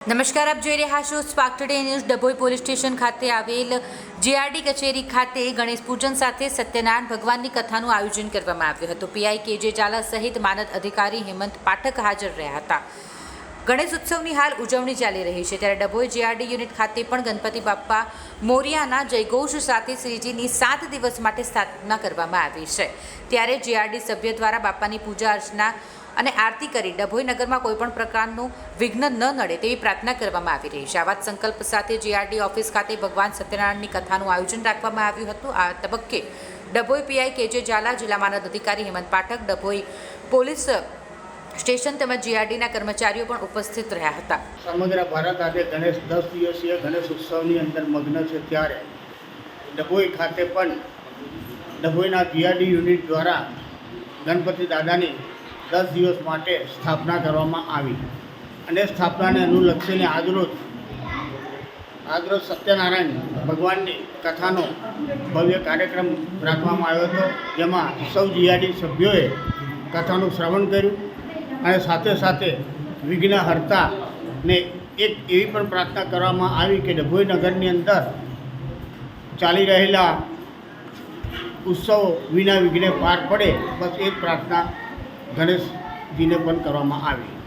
નમસ્કાર, આપ જોઈ રહ્યા છો Spark News Dabhoi police station ખાતે આવેલ જીઆરડી કચેરી ખાતે ગણેશ પૂજન સાથે સત્યનારાયણ ભગવાનની કથાનું આયોજન કરવામાં આવ્યું હતું. પીઆઈ કેજે ઝાલા સહિત માનદ અધિકારી હેમંત પાઠક હાજર રહ્યા હતા. ગણેશ ઉત્સવની હાલ ઉજવણી ચાલી રહી છે. ત્યારે ડભોઈ જીઆરડી યુનિટ ખાતે પણ ગણપતિ બાપ્પા મોરિયાના જયઘોષ સાથે શ્રીજીની સાત દિવસ માટે સ્થાપના કરવામાં આવી છે. ત્યારે જીઆરડી સભ્ય દ્વારા બાપાની પૂજા અર્ચના અને આરતી કરી ડભોઈ નગરમાં કોઈપણ પ્રકારનું વિઘ્ન ન નડે તેવી પ્રાર્થના કરવામાં આવી રહી છે. આવા સંકલ્પ સાથે જીઆરડી ઓફિસ ખાતે ભગવાન સત્યનારાયણની કથાનું આયોજન રાખવામાં આવ્યું હતું. આ તબક્કે ડભોઈ પીઆઈ કેજે ઝાલા જિલ્લા માનદ અધિકારી હેમંત પાઠક, ડભોઈ પોલીસ સ્ટેશન તેમજ જીઆરડીના કર્મચારીઓ પણ ઉપસ્થિત રહ્યા હતા. સમગ્ર ભારત આજે ગણેશ દસ દિવસીય ગણેશ ઉત્સવની અંદર મગ્ન છે ત્યારે ડભોઈ ખાતે પણ ડભોઈના જીઆરડી યુનિટ દ્વારા ગણપતિ દાદાની દસ દિવસ માટે સ્થાપના કરવામાં આવી અને સ્થાપનાને અનુલક્ષીને આજરોજ આજરોજ સત્યનારાયણ ભગવાનની કથાનો ભવ્ય કાર્યક્રમ રાખવામાં આવ્યો હતો, જેમાં સૌ જીઆરડી સભ્યોએ કથાનું શ્રવણ કર્યું. અને સાથે સાથે વિઘ્નહર્તાને એક એવી પણ પ્રાર્થના કરવામાં આવી કે ડભોઈ નગરની અંદર ચાલી રહેલા ઉત્સવો વિના વિઘ્ને પાર પડે, બસ એ પ્રાર્થના ગણેશજીને પણ કરવામાં આવી.